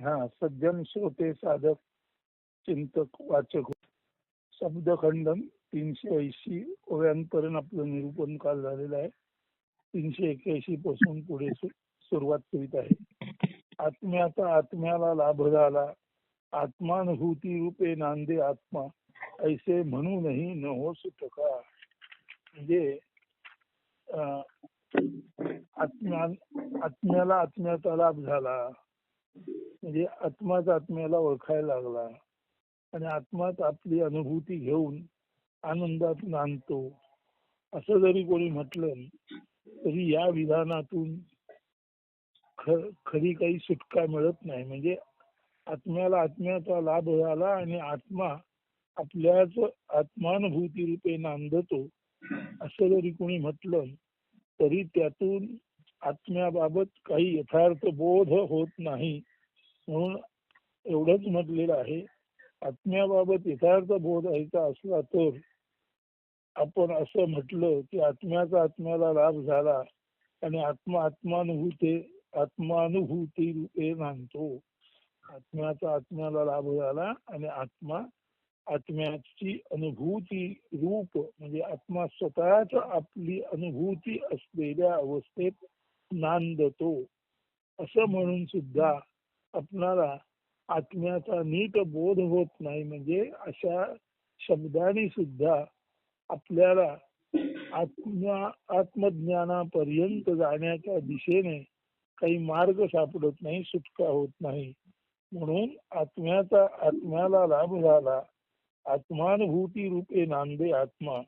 हा सज्जन श्रोते साधक चिंतक वाचक शब्दखंडन तीनशे ऐंशी ओव्यांपर्यंत आपलं निरूपण काल झालेलं आहे. तीनशे एक्याऐंशी पासून पुढे सुरुवात करीत आहे. आत्म्याचा आत्म्याला लाभ झाला. आत्मानुभूती रूपे नांदे आत्मा. ऐसे म्हणूनही न हो सुटका. म्हणजे अं, आत्म्या आत्म्याला आत्म्याचा लाभ झाला. म्हणजे आत्माच आत्म्याला ओळखायला लागला. आणि आत्माच आपली अनुभूती घेऊन आनंदात नांदतो असं जरी कोणी म्हटलं तरी या विधानातून ख- खरी काही सुटका मिळत नाही. म्हणजे आत्म्याला आत्म्याचा लाभ झाला आणि आत्मा आपल्याच आत्मानुभूती रूपे नांदतो. असं जरी कोणी म्हटलं तरी त्यातून आत्म्याबाबत काही यथार्थ बोध होत नाही म्हणून एवढंच म्हटलेलं आहे. आत्म्याबाबत यथार्थ बोध व्हायचा असला तर आपण असं म्हटलं की आत्म्याचा आत्म्याला लाभ झाला आणि आत्मा आत्मानुभूते आत्मानुभूती रूपे मानतो आत्म्याचा आत्म्याला लाभ झाला आणि आत्मा आत्म्याची अनुभूती रूप म्हणजे आत्मा स्वतःच आपली अनुभूती असलेल्या अवस्थेत नांदतो. असं म्हणून सुद्धा आपणाला आत्म्याचा नीट बोध होत नाही. म्हणजे अशा शब्दाने सुद्धा आपल्याला आत्मा आत्मज्ञानापर्यंत जाण्याच्या दिशेने काही मार्ग सापडत नाही सुटका होत नाही. म्हणून आत्म्याचा आत्म्याला लाभ झाला. आत्मानुभूती रूपे नांदे आत्मा.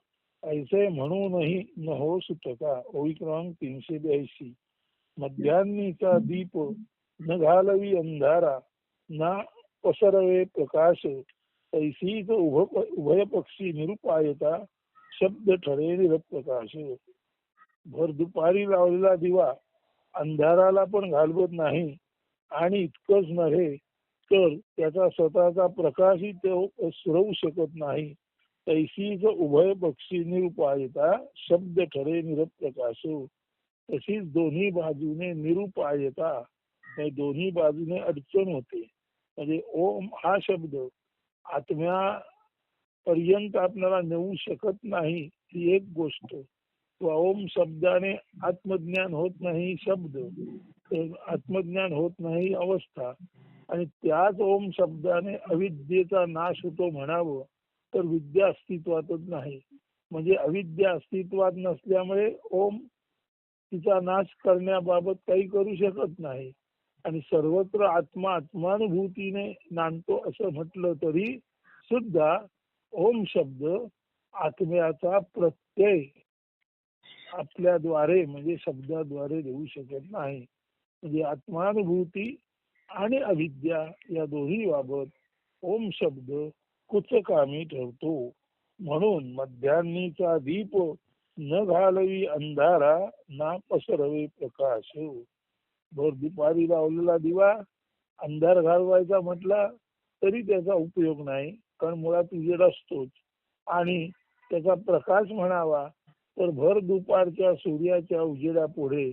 ऐसे म्हणूनही न हो सुटका. ओळी क्रमांक तीनशे ब्याऐंशी. मध्यान्नीचा दीप न घालवी अंधारा ना पसरवे प्रकाश ऐसीच उभ उभय पक्षी निरुपायता शब्द ठरे निरप्रकाश. भर दुपारी लावलेला दिवा अंधाराला पण घालवत नाही आणि इतकंच नव्हे तर त्याचा स्वतःचा प्रकाशही तो सुरवू शकत नाही. तैसीच उभय पक्षी निरुपायता शब्द ठरे निरप्रकाश. तशीच दोन्ही बाजूने निरुपायता म्हणजे दोन्ही बाजूने अडचण होते. म्हणजे ओम हा शब्द आत्म्या पर्यंत आपल्याला नेऊ शकत नाही ही एक गोष्ट. किंवा ओम शब्दाने आत्मज्ञान होत नाही शब्द. आत्मज्ञान होत नाही अवस्था. आणि त्याच ओम शब्दाने अविद्येचा नाश होतो म्हणावं तर विद्या अस्तित्वातच नाही. म्हणजे अविद्या अस्तित्वात नसल्यामुळे ओम तिचा नाश करण्याबाबत काही करू शकत नाही. आणि सर्वत्र आत्मा आत्मानुभूतीने नांदतो असं म्हटलं तरी सुद्धा ओम शब्द आत्म्याचा प्रत्यय आपल्याद्वारे म्हणजे शब्दाद्वारे देऊ शकत नाही. म्हणजे आत्मानुभूती आणि अविद्या या दोन्ही बाबत ओम शब्द कुचकामी ठरतो म्हणून मध्यान्नीचा दीप न घालवी अंधारा ना पसरवे प्रकाश. भर दुपारी लावलेला दिवा अंधार घालवायचा म्हटला तरी त्याचा उपयोग नाही. कारण मुळात उजेड असतोच. आणि त्याचा प्रकाश म्हणावा तर भर दुपारच्या सूर्याच्या उजेडापुढे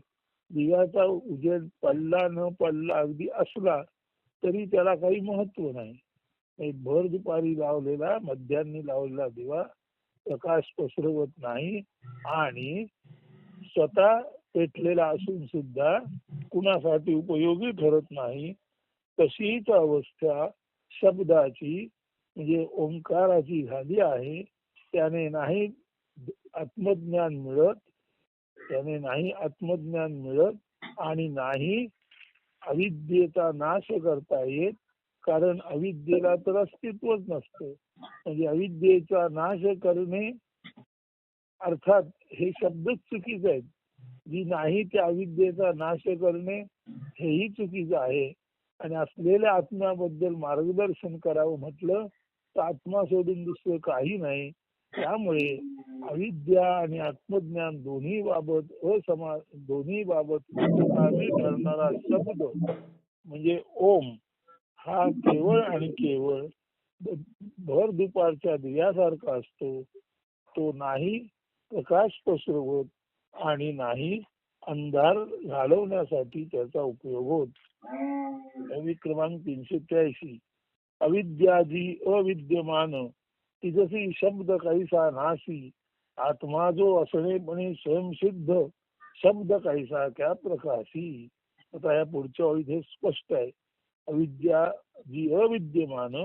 दिव्याचा उजेड पडला न पडला अगदी असला तरी त्याला काही महत्त्व नाही. भर दुपारी लावलेला मध्यान्नी लावलेला दिवा प्रकाश पसरवत नाही आणि स्वतः पेटलेला असून सुद्धा कुणासाठी उपयोगी ठरत नाही तशीच अवस्था शब्दाची म्हणजे ओंकाराची झाली आहे. त्याने नाही आत्मज्ञान मिळत त्याने नाही आत्मज्ञान मिळत आणि नाही अविद्येचा नाश करता येत कारण अविद्येला तर अस्तित्वच नसतं. म्हणजे अविद्येचा नाश करणे अर्थात हे शब्दच चुकीचे आहेत. जी नाही त्या अविद्येचा नाश करणे हेही चुकीचं आहे. आणि असलेल्या आत्म्याबद्दल मार्गदर्शन करावं म्हटलं तर आत्मा सोडून दुसरं काही नाही. त्यामुळे अविद्या आणि आत्मज्ञान दोन्ही बाबत असमा दोन्ही बाबत ठरणारा शब्द म्हणजे ओम हा केवळ आणि केवळ भर दुपारच्या दिव्यासारखा असतो. तो नाही प्रकाश पसरवत आणि नाही अंधार घालवण्यासाठी त्याचा उपयोग होत. क्रमांक तीनशे त्र्याऐंशी. अविद्यादी अविद्यमान तिथसी शब्द काहीसा नासी. आत्मा जो असणेपणे स्वयंसिद्ध शब्द काहीसा त्या प्रकाशी. आता या पुढच्या ओळीत हे स्पष्ट आहे. अविद्या जी अविद्यमान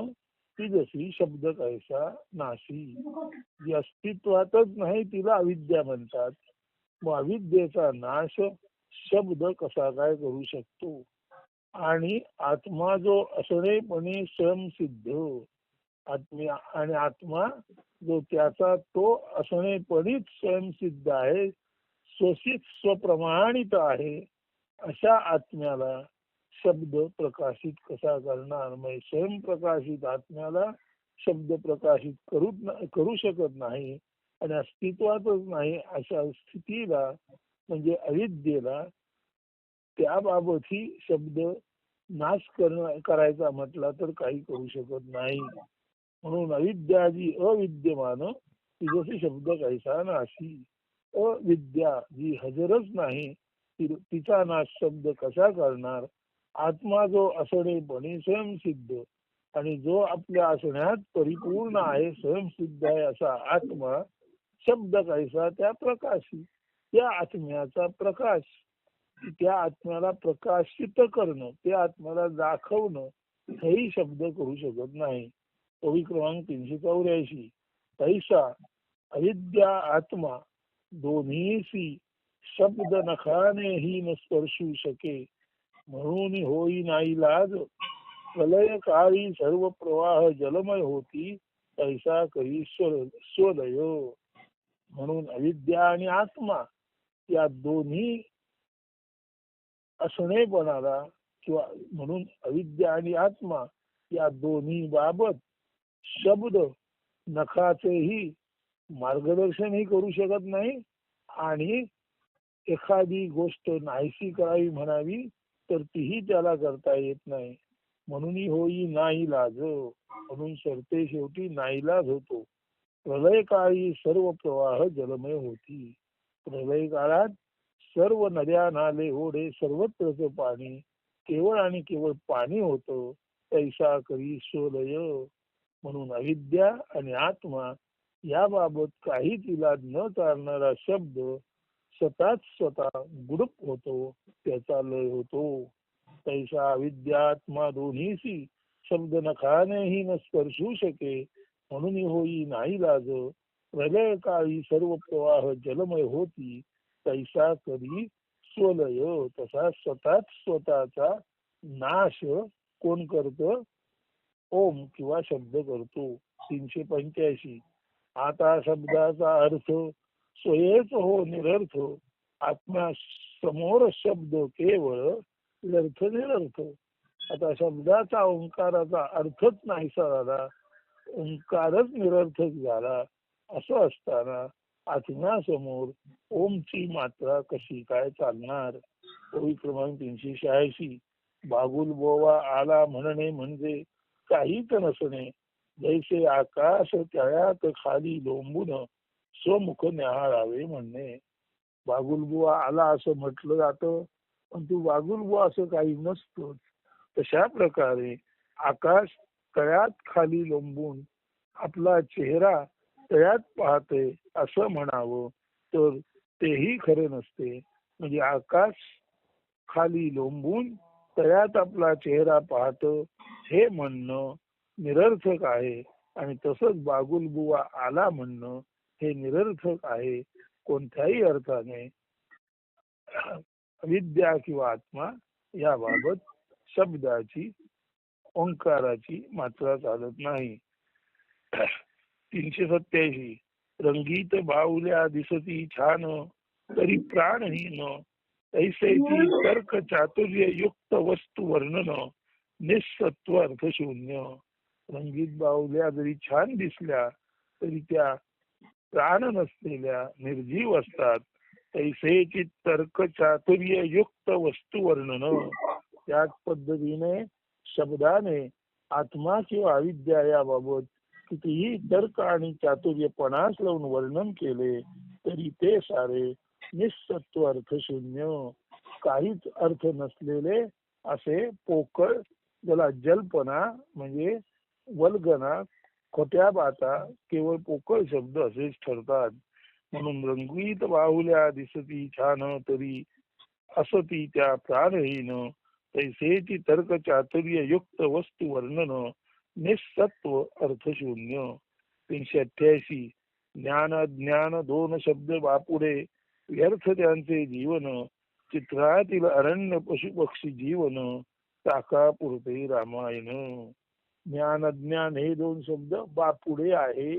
ती जशी शब्द कैसा नाशी? जी अस्तित्वातच नाही तिला अविद्या म्हणतात. मग अविद्येचा नाश शब्द कसा काय करू शकतो? आणि आत्मा जो असणेपणे स्वयंसिद्ध आत्म्या आणि आत्मा जो त्याचा तो असणेपणीच स्वयंसिद्ध आहे स्वसित स्वप्रमाणित आहे अशा आत्म्याला शब्द प्रकाशित कसा करणार? म्हणजे स्वयंप्रकाशित आत्म्याला शब्द प्रकाशित करू करू शकत नाही आणि अस्तित्वातच नाही अशा स्थितीला म्हणजे अविद्येला त्याबाबत ही शब्द नाश करणं करायचा म्हटला तर काही करू शकत नाही. म्हणून अविद्या जी अविद्यमान तिजशी शब्द कैसा नाशी अविद्या जी हजरच नाही तिचा नाश शब्द कसा करणार? आत्मा जो असणेपणी स्वयंसिद्ध आणि जो आपल्या असण्यात परिपूर्ण आहे स्वयंसिद्ध आहे असा आत्मा शब्द कैसा त्या प्रकाशी त्या आत्म्याचा प्रकाश. त्या आत्म्याला प्रकाशित करणं त्या आत्म्याला दाखवणं हेही शब्द करू शकत नाही. कवी क्रमांक तीनशे चौऱ्याऐंशी. तैसा अविद्या आत्मा दोन्हीसी शब्द नखाने ही न स्पर्शू शके. म्हणून होई नाही लाज. प्रलय काळी सर्व प्रवाह जलमय होती. तैसा करी स्व- स्वलय म्हणून अविद्या आणि आत्मा या दोन्ही असणेपणाला किंवा म्हणून अविद्या आणि आत्मा या दोन्ही बाबत शब्द नखाचेही मार्गदर्शनही करू शकत नाही. आणि एखादी गोष्ट नाहीशी करावी म्हणावी तर तीही त्याला करता येत नाही. म्हणून होई नाही लाज. म्हणून सरते शेवटी नाईलाज होतो. प्रलय काळी सर्व प्रवाह जलमय होती. प्रलय काळात सर्व नद्या नाले ओढे सर्वत्रच पाणी केवळ आणि केवळ पाणी होतं. तैसा करी सोलय म्हणून अविद्या आणि आत्मा याबाबत काही तिला न चालणारा शब्द स्वतःच स्वतः गुडूप होतो त्याचा लय होतो. तैसा अविद्यात्मा दोन्हीसी शब्द नखानेही न स्पर्शू शके म्हणून होई नाही लाज. प्रलय काळी सर्व प्रवाह जलमय होती तैसा करी स्वलय. तसा स्वतःच स्वतःचा नाश कोण करत? ओम किंवा शब्द करतो. तीनशे पंच्याऐंशी. आता शब्दाचा अर्थ स्वयच हो निरर्थ. आत्मा समोर शब्द केवळ व्यर्थ निरर्थ. आता शब्दाचा ओंकाराचा अर्थच नाहीसा झाला. ओंकारच निरर्थक झाला. असं असताना आत्म्यासमोर ओमची मात्रा कशी काय चालणार? ओळी क्रमांक तीनशे शहाऐंशी. बागुल बोवा आला म्हणणे म्हणजे काहीच नसणे जैसे आकाश तळ्यात खाली लोंबून स्वमुख न्याहाळावे म्हणणे. बागुलबुवा आला असं म्हटलं जातं पण तू बागुलबुवा असं काही नसतोच तशा प्रकारे आकाश तळ्यात खाली लोंबून आपला चेहरा तळ्यात पाहते असं म्हणावं तर तेही खरे नसते. म्हणजे आकाश खाली लोंबून तळ्यात आपला चेहरा पाहत हे म्हणणं निरर्थक आहे. आणि तसंच बागुलबुवा आला म्हणणं हे निरर्थक आहे. कोणत्याही अर्थाने विद्या किंवा आत्मा याबाबत शब्दाची ओंकाराची मात्रा चालत नाही. तीनशे सत्याऐंशी. रंगीत बाहुल्या दिसती छान तरी प्राणहीन. ऐसैती तर्क चातुर्य युक्त वस्तू वर्णन निसत्व अर्थ शून्य. रंगीत बाहुल्या जरी छान दिसल्या तरी त्या प्राण नसलेल्या निर्जीव असतात. तैसेची तर्क चातुर्य युक्त वस्तू वर्णन. त्याच पद्धतीने शब्दाने आत्मा किंवा अविद्या याबाबत कितीही तर्क आणि चातुर्यपणास लावून वर्णन केले तरी ते सारे निसत्व अर्थ शून्य काहीच अर्थ नसलेले असे पोकळ ज्याला जल्पना म्हणजे वल्गना खोट्या बाता केवळ पोकळ शब्द असेच ठरतात. म्हणून रंगीत बाहुल्या दिसती छान तरी असती त्या प्राणहीन. तैसेची तर्क चातुर्य युक्त वस्तू वर्णन निसत्व अर्थशून्य. तीनशे अठ्ठ्याऐंशी ज्ञान ज्ञान दोन शब्द बापुडे व्यर्थ त्यांचे जीवन. चित्रातील अरण्य पशु पक्षी जीवन टाका पुरते रामायण. ज्ञान अज्ञान हे दोन शब्द बापुडे आहे.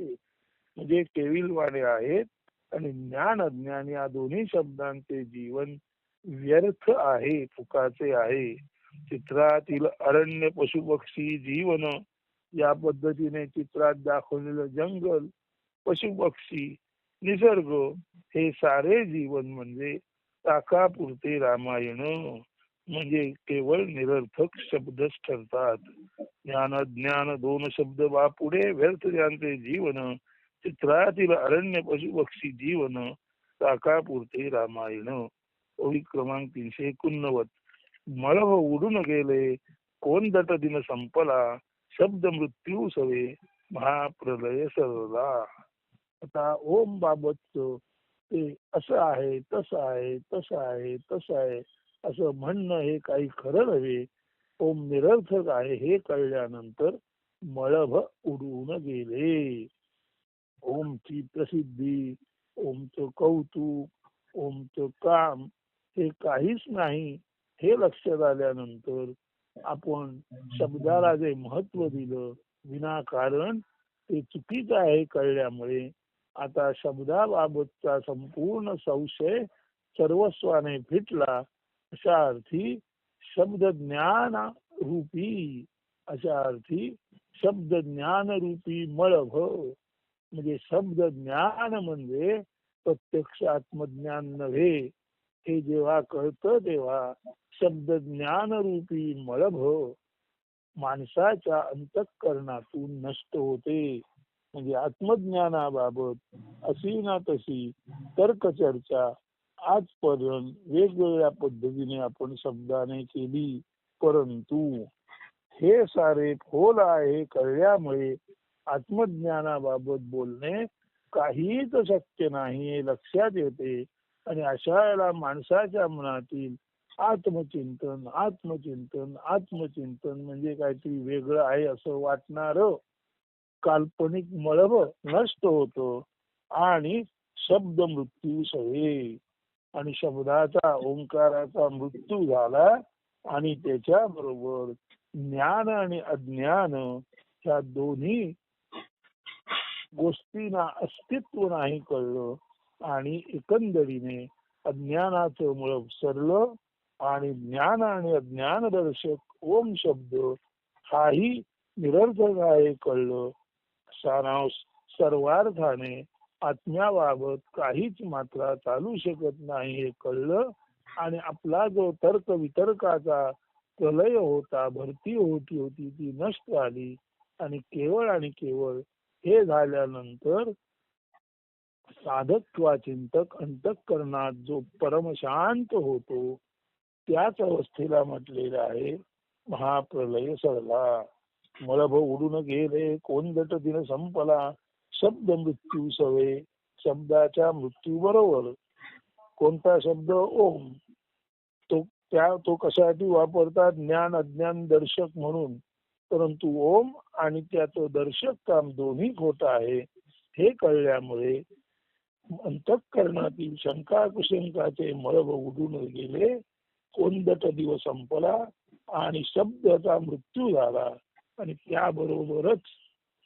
म्हणजे केविलवाणे आहेत आणि ज्ञान अज्ञान या दोन्ही शब्दांचे जीवन व्यर्थ आहे फुकाचे आहे. चित्रातील अरण्य पशु पक्षी जीवन या पद्धतीने चित्रात दाखवलेलं जंगल पशु पक्षी निसर्ग हे सारे जीवन म्हणजे ताकापुरते रामायण. म्हणजे केवळ निरर्थक शब्दच ठरतात. ज्ञान ज्ञान दोन शब्द पुढे व्यर्थ त्यांचे जीवन. चित्रातील अरण्य पशु पक्षी जीवन. ताकापुरते रामायण. ओळी क्रमांक तीनशे एकोणनव्वद. मळभ उडून गेले. कोण दट दिन संपला? शब्द मृत्यू सवे. महाप्रलय सरला. आता ओम बाबतच ते असं आहे तसं आहे तसं आहे तसं आहे. असं म्हणणं हे काही खरं नव्हे. ओम निरर्थक आहे हे कळल्यानंतर मळभ उडून गेले. ओमची प्रसिद्धी ओमचं कौतुक ओमचं काम हे काहीच नाही. हे लक्षात आल्यानंतर आपण शब्दाला जे महत्त्व दिलं विनाकारण ते चुकीचं आहे कळल्यामुळे आता शब्दाबाबतचा संपूर्ण संशय सर्वस्वाने फिटला. अशा अर्थी शब्द ज्ञान रूपी अशा अर्थी शब्द ज्ञान रूपी मळभ. म्हणजे शब्द ज्ञान म्हणजे प्रत्यक्ष आत्मज्ञान नव्हे. हे जेव्हा कळतं तेव्हा शब्द ज्ञान रूपी मळभ माणसाच्या अंतःकरणातून नष्ट होते. म्हणजे आत्मज्ञानाबाबत अशी ना तशी तर्कचर्चा आजपर्यंत वेगवेगळ्या पद्धतीने आपण शब्दाने केली परंतु हे सारे खोल आहे कळल्यामुळे आत्मज्ञानाबाबत बोलणे काहीच शक्य नाही हे लक्षात येते आणि अशा वेळेला माणसाच्या मनातील आत्मचिंतन आत्मचिंतन आत्मचिंतन म्हणजे काहीतरी वेगळं आहे असं वाटणार काल्पनिक मळभ नष्ट होत आणि शब्द मृत्यू सहे. आणि शब्दाचा ओंकाराचा मृत्यू झाला आणि त्याच्या बरोबर ज्ञान आणि अज्ञान ह्या दोन्ही गोष्टींना अस्तित्व नाही कळलं आणि एकंदरीने अज्ञानाचं मुळ सरलं आणि ज्ञान आणि अज्ञान दर्शक ओम शब्द हाही निरर्थक आहे कळलं. सारांश सर्वार्थाने आत्म्याबाबत काहीच मात्रा चालू शकत नाही हे कळलं आणि आपला जो तर्क वितर्काचा प्रलय होता भरती होती होती ती नष्ट झाली आणि केवळ आणि केवळ हे झाल्यानंतर साधक किंवा चिंतक अंतकरणात जो परमशांत होतो त्याच अवस्थेला म्हटलेलं आहे महाप्रलय सरला. मळभ उडून गेले कोण गट दिन संपला शब्द मृत्यू सवे शब्दाच्या मृत्यू बरोबर. कोणता शब्द ओम? तो त्या तो कशासाठी वापरतात? ज्ञान अज्ञान दर्शक म्हणून. परंतु ओम आणि त्याचं दर्शक काम दोन्ही खोट आहे. हे कळल्यामुळे अंतःकरणातील शंका कुशंकाचे मळभ उडून गेले. कोंदट दिवस संपला आणि शब्दाचा मृत्यू झाला. आणि त्याबरोबरच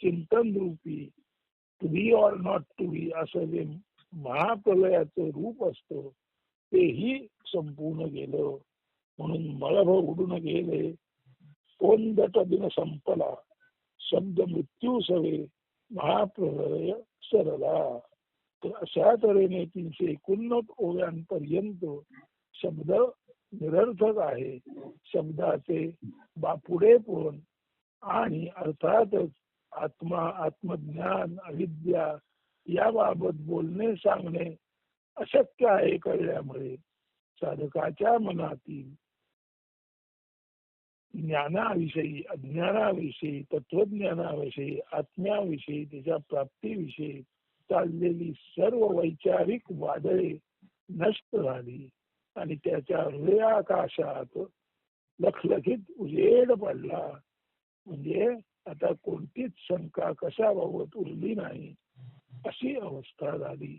चिंतन रूपी to be or not to be असं जे महाप्रलयाचं रूप असतं तेही संपूर्ण गेलं. म्हणून मळभ उडून गेले. कोंदट दिन संपला. शब्द मृत्यू सवे. महाप्रलय सरला. तर अशा तऱ्हेने तीनशे एकोणनव्वद ओव्यांपर्यंत शब्द निरर्थक आहे. शब्दाचे बापुडे पण आणि अर्थातच आत्मा आत्मज्ञान अविद्या याबाबत बोलणे सांगणे अशक्य आहे कळल्यामुळे साधकाच्या मनातील ज्ञानाविषयी अज्ञानाविषयी तत्वज्ञानाविषयी आत्म्याविषयी त्याच्या प्राप्तीविषयी चाललेली सर्व वैचारिक वादळे नष्ट झाली आणि त्याच्या हृदयाकाशात लखलखीत उजेड पडला. म्हणजे आता कोणतीच शंका कशाबाबत उरली नाही अशी अवस्था झाली.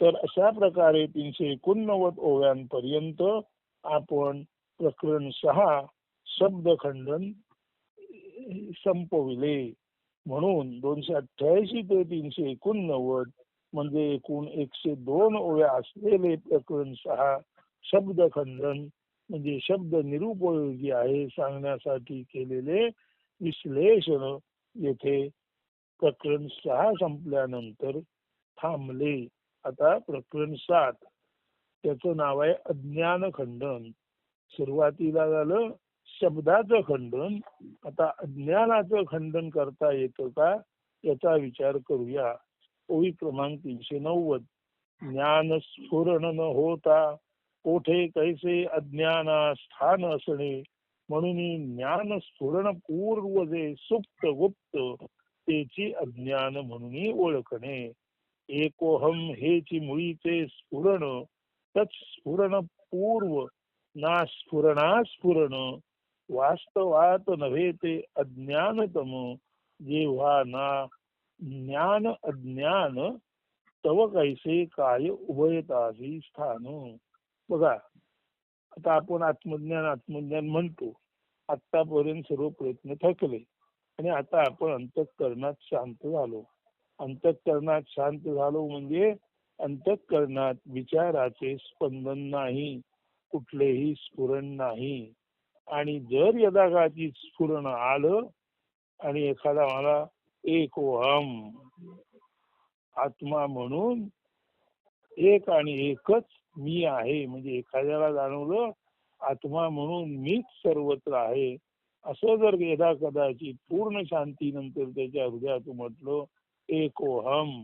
तर अशा प्रकारे तीनशे एकोणनव्वद ओव्यांपर्यंत आपण प्रकरण सहा शब्दखंडन संपविले. म्हणून दोनशे अठ्ठ्याऐंशी ते तीनशे एकोणनव्वद म्हणजे एकूण एकशे दोन ओव्या असलेले प्रकरण सहा शब्दखंडन म्हणजे शब्द निरुपयोगी आहे सांगण्यासाठी केलेले विश्लेषण येथे प्रकरण सहा संपल्यानंतर थांबले. आता प्रकरण सात. त्याचं नाव आहे अज्ञान खंडन. सुरुवातीला झालं शब्दाचं खंडन. आता अज्ञानाचं खंडन करता येतं का? याचा विचार करूया. ओळी क्रमांक तीनशे नव्वद. ज्ञान स्फुरण न होता कोठे कैसे अज्ञाना स्थान असणे? म्हणून ज्ञान स्फुरण पूर्व जे सुप्त गुप्त तेची अज्ञान म्हणून ओळखणे. एकोहम हेची मुळीचे स्फुरण तत्स्फुरण पूर्व ना स्फुरणा स्फुरण वास्तवात नव्हे ते अज्ञानतम जेव्हा ना ज्ञान अज्ञान तव कैसे काय उभयतासी स्थान. बघा आता आपण आत्मज्ञान आत्मज्ञान म्हणतो. आतापर्यंत सर्व प्रयत्न थकले आणि आता आपण अंतःकरणात शांत झालो. अंतःकरणात शांत झालो म्हणजे अंतःकरणात विचाराचे स्पंदन नाही. कुठलेही स्फुरण नाही. आणि जर यदागाची स्फुरण आलं आणि एखादा मला एक ओहम आत्मा म्हणून एक आणि एकच मी आहे. म्हणजे एखाद्याला जाणवलं आत्मा म्हणून मीच सर्वत्र आहे. असं जर यदा कदाचित पूर्ण शांतीनंतर त्याच्या हृदयात उमटलं एकोहम.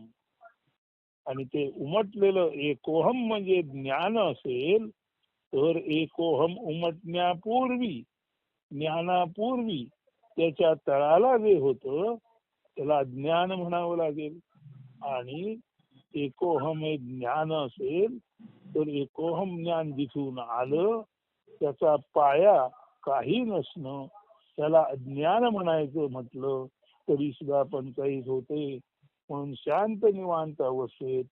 आणि ते उमटलेलं एकोहम म्हणजे ज्ञान असेल तर एकोहम उमटण्यापूर्वी ज्ञानापूर्वी त्याच्या तळाला जे होत त्याला ज्ञान म्हणावं लागेल. आणि एकोहम हे ज्ञान असेल तर एकोहम ज्ञान दिसून आलं त्याचा पाया काही नसणं. त्याला अज्ञान म्हणायचं म्हटलं तरी सुद्धा पंचायत होते. म्हणून शांत निवांत अवस्थेत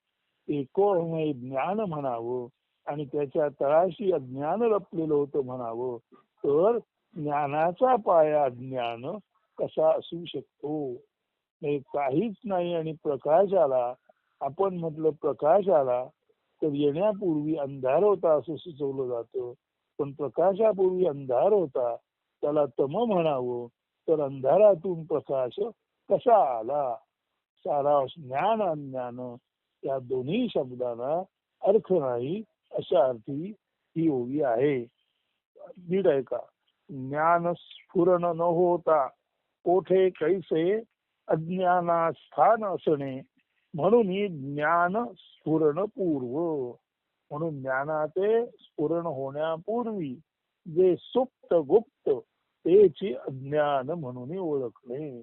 एकोहम हे ज्ञान म्हणावं आणि त्याच्या तळाशी अज्ञान लपलेलं होतं म्हणावं तर ज्ञानाचा पाया ज्ञान कसा असू शकतो? हे काहीच नाही आणि प्रकाश आला आपण म्हटलं प्रकाश आला तर येण्यापूर्वी अंधार होता असं सुचवलं जातं. पण प्रकाशापूर्वी अंधार होता त्याला तम म्हणावं तर अंधारातून प्रकाश कसा आला? सारा ज्ञान अज्ञान या दोन्ही शब्दांना अर्थ नाही अशा अर्थी ही ओवी आहे. नीट ऐका ज्ञान स्फुरण न होता कोठे कैसे अज्ञाना स्थान असणे म्हणून ही ज्ञान स्फुरण पूर्व. म्हणून ज्ञानाचे स्फुरण होण्यापूर्वी जे सुप्त गुप्त तेची अज्ञान म्हणून ओळखणे.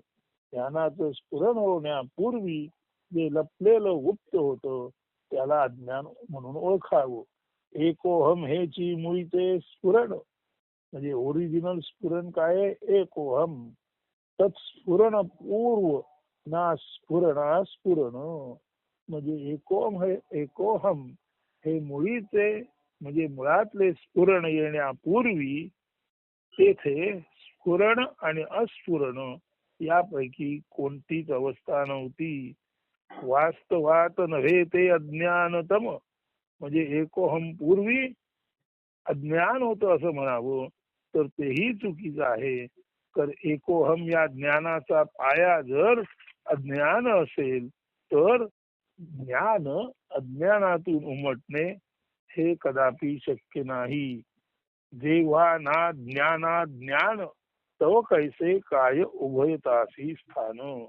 ज्ञानाचं स्फुरण होण्यापूर्वी जे लपलेलं गुप्त होतं त्याला अज्ञान म्हणून ओळखावं. एकोहम हेची मुळीचे स्फुरण. म्हणजे ओरिजिनल स्फुरण काय एकोहम. तत्स्फुरण पूर्व. ना स्फुरण म्हणजे एकोम हे एकोहम हे मुळीचे म्हणजे मुळातले स्फुरण येण्यापूर्वी तेथे स्फुरण आणि अस्फुरण यापैकी कोणतीच अवस्था नव्हती. वास्तवात नव्हे ते अज्ञानतम. म्हणजे एकोहम पूर्वी अज्ञान होतं असं म्हणावं तर तेही चुकीचं आहे. तर एकोहम या ज्ञानाचा पाया जर अज्ञान असेल तर ज्ञान अज्ञानातून उमटणे हे कदापि शक्य नाही. जेव्हा ना ज्ञाना ज्ञान तव कैसे काय उभयतासी स्थान.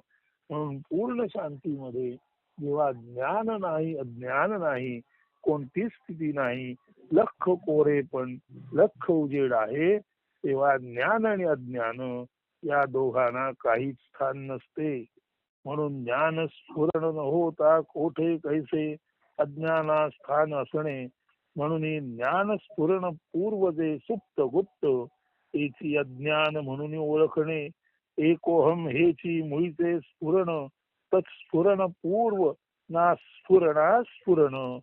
म्हणून पूर्ण शांतीमध्ये जेव्हा ज्ञान नाही अज्ञान नाही कोणतीच स्थिती नाही लख कोरे पण लख उजेड आहे तेव्हा ज्ञान आणि अज्ञान या दोघांना काहीच स्थान नसते. म्हणून ज्ञान स्फुरण न होता कोठे कैसे अज्ञाना स्थान असणे? म्हणून ज्ञान स्फुरण पूर्व जे सुप्त गुप्त तेची अज्ञान म्हणून ओळखणे. एकोहम हेची मुळीचे स्फुरण तत्स्फुरण पूर्व ना स्फुरणा स्फुरण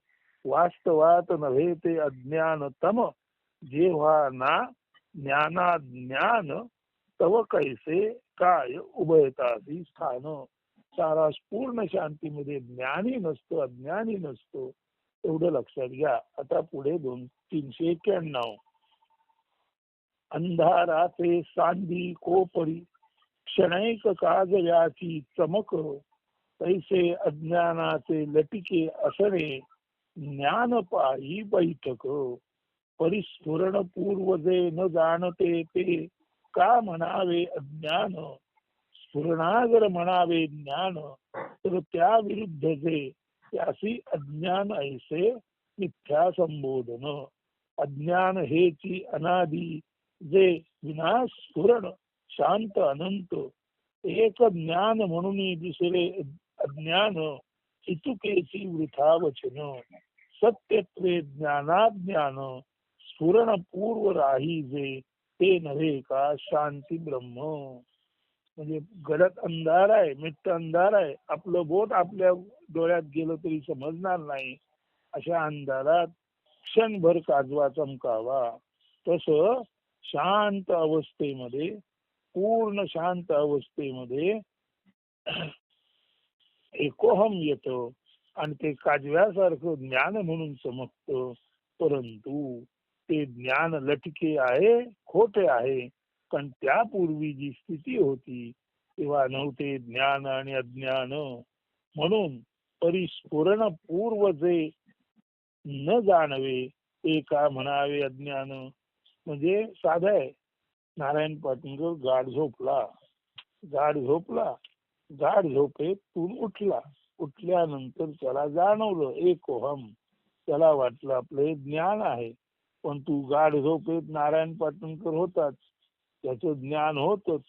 वास्तवात नव्हे ते अज्ञान तम जेव्हा ना ज्ञाना ज्ञान तव कैसे काय उभयतासी स्थान. सारा पूर्ण शांतीमध्ये ज्ञानी नसतो अज्ञानी नसतो एवढं लक्षात घ्या. आता पुढे दोन तीनशे एक्क्याण्णव. अंधाराचे सांधी कोपरी क्षणैक काज याची चमक तैसे अज्ञानाचे लटिके असणे ज्ञान पायी बैठक. परिस्फुरण पूर्व जे न जाणते ते का म्हणावे अज्ञान? स्फुरणागर म्हणावे ज्ञान तर त्या विरुद्ध जे त्यासी अज्ञान ऐसे मिथ्या संबोधन. अज्ञान हेची अनादी जे विनाश सुरण शांत अनंत एक ज्ञान म्हणून दुसरे अज्ञान हितुकेची वृथा वचन सत्यत्वे ज्ञानाज्ञान स्फुरण पूर्व राही जे ते नव्हे का शांती ब्रह्म? म्हणजे घरात अंधार आहे मिट्ट अंधार आहे आपलं बोट आपल्या डोळ्यात गेलं तरी समजणार नाही. अशा अंधारात क्षणभर काजवा चमकावा. तस शांत अवस्थेमध्ये पूर्ण शांत अवस्थेमध्ये एकोहम येत आणि ते काजव्यासारखं ज्ञान म्हणून चमकत. परंतु ते ज्ञान लटके आहे खोटे आहे. पण त्यापूर्वी जी स्थिती होती तेव्हा नव्हते ज्ञान आणि अज्ञान. म्हणून परिस्फुरण पूर्व जे न जाणवे ते का म्हणावे अज्ञान? म्हणजे साध आहे. नारायण पाटणकर गाड झोपला. गाढ झोपला. गाढ झोपेतून उठला. उठल्यानंतर त्याला जाणवलं एक ओहम. त्याला वाटलं आपलं हे ज्ञान आहे. पण तू गाढ झोपेत नारायण पाटणकर होताच. त्याचं ज्ञान होतच.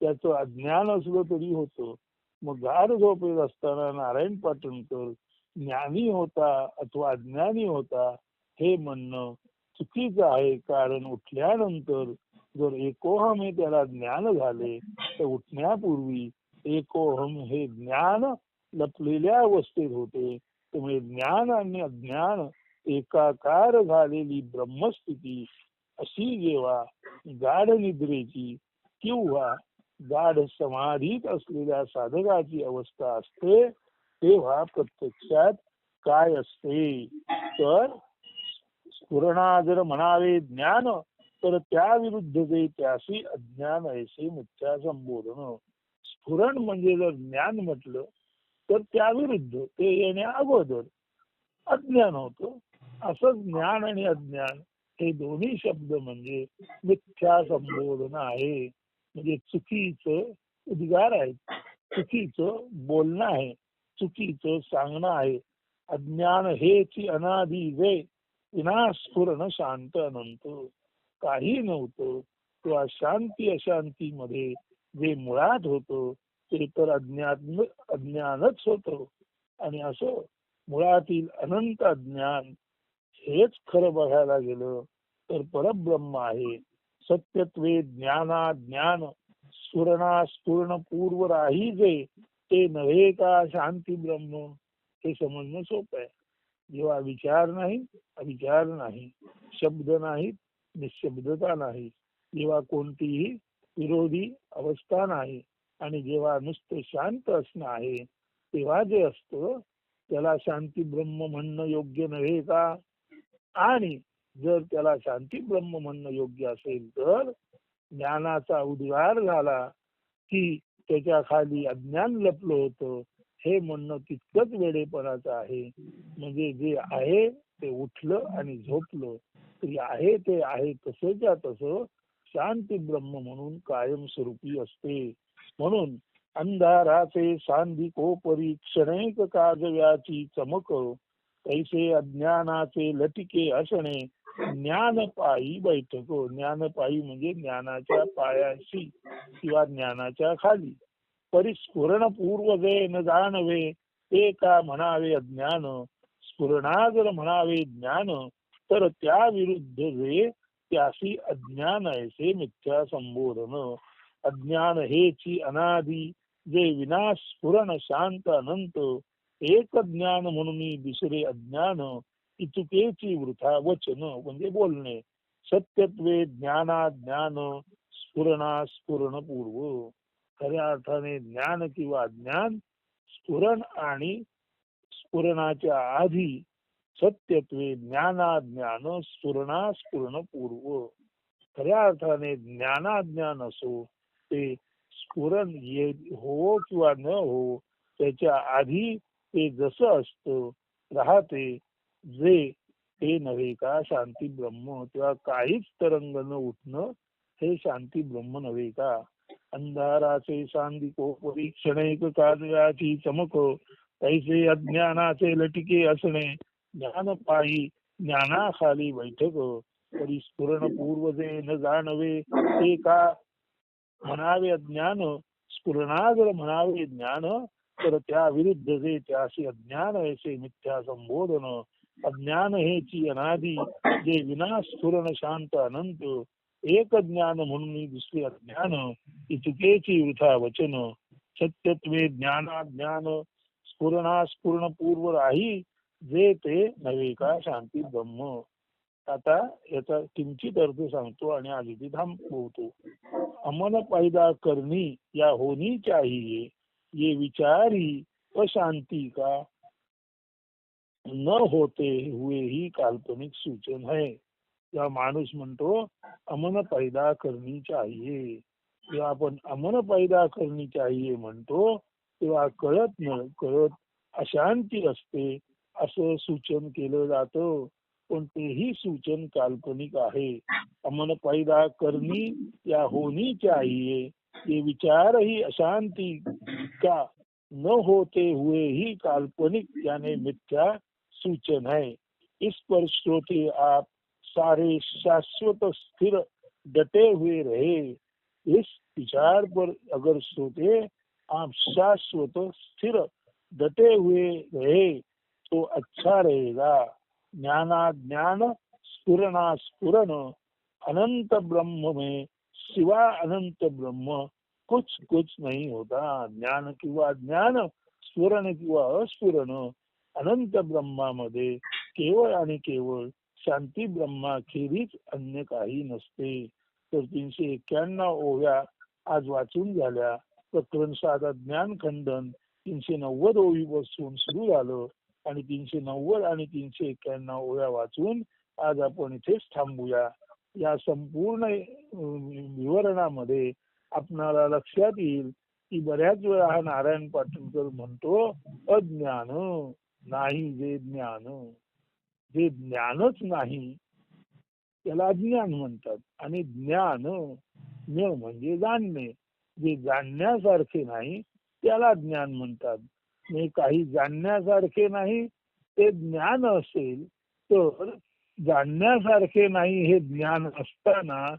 त्याचं अज्ञान असलं तरी होतं. मग गाढ झोपेत असताना नारायण पाटणकर ज्ञानी होता अथवा अज्ञानी होता हे म्हणणं चुकीचं आहे. कारण उठल्यानंतर जर एकोहम हे त्याला ज्ञान झाले तर उठण्यापूर्वी एकोहम हे ज्ञान लपलेल्या अवस्थेत होते. त्यामुळे ज्ञान आणि अज्ञान एकाकार झालेली ब्रह्मस्थिती अशी जेव्हा गाढ निद्रेची किंवा गाढ समाधीत असलेल्या साधकाची अवस्था असते तेव्हा प्रत्यक्षात काय असते? तर स्फुरणा जर म्हणावे ज्ञान तर त्या विरुद्ध जे त्याशी अज्ञान ऐसे मिथ्या संबोधन. स्फुरण म्हणजे जर ज्ञान म्हटलं तर त्या विरुद्ध ते येण्या अगोदर अज्ञान होतं. असं ज्ञान आणि अज्ञान हे दोन्ही शब्द म्हणजे मिथ्या संबोधन आहे. म्हणजे चुकीचं उद्गार आहे. चुकीचं बोलणं आहे. चुकीचं सांगणं आहे. अज्ञान हेची अनादि वे विनास्फुरण शांत अनंत. काही नव्हतं. किंवा शांती अशांतीमध्ये जे मुळात होतं ते तर अज्ञान अज्ञानच होतं. आणि असं मुळातील अनंत अज्ञान हेच खरं बघायला गेलं तर परब्रह्म आहे. सत्यत्वे ज्ञाना ज्ञान सुरणा स्फुरण पूर्व राही जे ते नव्हे का शांती ब्रह्म? हे समजणं सोपं आहे. जेव्हा विचार नाही अविचार नाही. शब्द नाही निशब्दता नाही. जेव्हा कोणतीही विरोधी अवस्था नाही आणि जेव्हा नुसतं शांत असणं आहे तेव्हा जे असतं त्याला शांती ब्रह्म म्हणणं योग्य नव्हे का? आणि जर त्याला शांती ब्रह्म म्हणणं योग्य असेल तर ज्ञानाचा उद्गार झाला की त्याच्याखाली अज्ञान लपलं होतं. हे म्हणणं तितकंच वेडेपणाचं आहे. म्हणजे जे आहे ते उठलं आणि झोपलं. तरी आहे ते आहे तसंच्या तसं शांती ब्रह्म म्हणून कायमस्वरूपी असते. म्हणून अंधाराचे सांधिको परीक्षणे काजव्याची चमक तैसे अज्ञानाचे लटिके असणे ज्ञानपायी बैठक ज्ञानपायी म्हणजे ज्ञानाच्या पायाशी किंवा ज्ञानाच्या खाली. परिस्फुरण पूर्व जे न जाणवे ते का म्हणावे अज्ञान? स्फुरणा जर म्हणावे ज्ञान तर त्या विरुद्ध जे त्याशी अज्ञान ऐसे मिथ्या संबोधन अज्ञान हेची अनादी जे विनास्फुरण शांत अनंत एक ज्ञान म्हणून दुसरे अज्ञान इतुकेची वृथा वचन म्हणजे बोलणे. सत्यत्वे ज्ञाना ज्ञान स्फुरणा स्फुरण पूर्व. खऱ्या अर्थाने ज्ञान किंवा ज्ञान स्फुरण आणि स्फुरणाच्या आधी सत्यत्वे ज्ञाना ज्ञान स्फुरणा स्फुरण पूर्व. खऱ्या अर्थाने ज्ञाना ज्ञान असो ते स्फुरण ये हो किंवा न हो त्याच्या आधी ते जसं असतं राहते. जे ते नव्हे का शांती ब्रह्म तेव्हा काहीच तरंग न उठणं हे शांती ब्रह्म नव्हे का? अंधाराचे सांदिको परीक्षणैक काजव्याची चमक तैसे अज्ञानाचे लटिके असणे ज्ञान पायी ज्ञानाखाली बैठक तरी स्फुरण पूर्वजे न जाणवे ते का? म्हणावे अज्ञान स्फुरणागर म्हणावे ज्ञान तर त्या विरुद्ध जे त्याशी अज्ञान ऐसे मिथ्या संबोधन अज्ञान हेची अनादी जे विनाश स्फुरण शांत अनंत एक ज्ञान म्हणून दुसरे अज्ञान चुकेची वृथा वचन सत्यत्वे ज्ञानाज्ञान स्फुरणास्फुरण पूर्व राही जे ते नव्हे का शांती ब्रह्म. आता याचा किंचित अर्थ सांगतो आणि आज इथे थांबवतो. अमन पैदा करणी या होनी चाहिये ये विचारी अशांति का न होते हुए ही काल्पनिक सूचन है। या माणूस म्हणतो अमन पैदा करणी चाहिए। जेव्हा आपण अमन पैदा करणी चाहिए म्हणतो तेव्हा कळत न कळत अशांती असते असं सूचन केलं जातं। पण तेही सूचन काल्पनिक आहे। अमन पैदा करणी या होनी चाहिए। ये विचार ही अशांति का न होते हुए ही काल्पनिक, यानी मिथ्या सूचन है। इस पर श्रोते आप सारे शाश्वत स्थिर डटे हुए रहे। इस विचार पर अगर श्रोते आप शाश्वत स्थिर डटे हुए रहे तो अच्छा रहेगा। ज्ञाना ज्ञान स्फुरना स्फुरन अनंत ब्रह्म में शिवा अनंत ब्रह्म कुछ कुछ नाही होता. ज्ञान किंवा ज्ञान स्फुरण किंवा अस्फुरण अनंत ब्रह्मामध्ये केवळ आणि केवळ शांती ब्रह्माखेरीज अन्य काही नसते. तर तीनशे एक्क्याण्णव ओव्या आज वाचून झाल्या. प्रकरण साधा ज्ञान खंडन तीनशे नव्वद ओवीपासून सुरू झालं आणि तीनशे नव्वद आणि तीनशे एक्क्याण्णव ओव्या वाचून आज आपण इथेच थांबूया. या संपूर्ण विवरणामध्ये आपणाला लक्षात येईल की बऱ्याच वेळा हा नारायण पाटणकर म्हणतो अज्ञान नाही जे ज्ञान. जे ज्ञानच नाही त्याला अज्ञान म्हणतात. आणि ज्ञान ज्ञ म्हणजे जाणणे. जे जाणण्यासारखे नाही त्याला ज्ञान म्हणतात. म्हणजे काही जाणण्यासारखे नाही ते ज्ञान असेल तर जाणण्यासारखे नाही हे ज्ञान असताना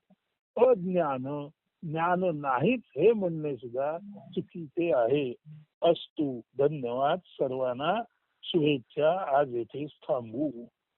अज्ञान ज्ञान नाहीच हे म्हणणे सुद्धा चुकीचे आहे. अस्तु धन्यवाद सर्वांना. शुभेच्छा. आज येथे थांबू.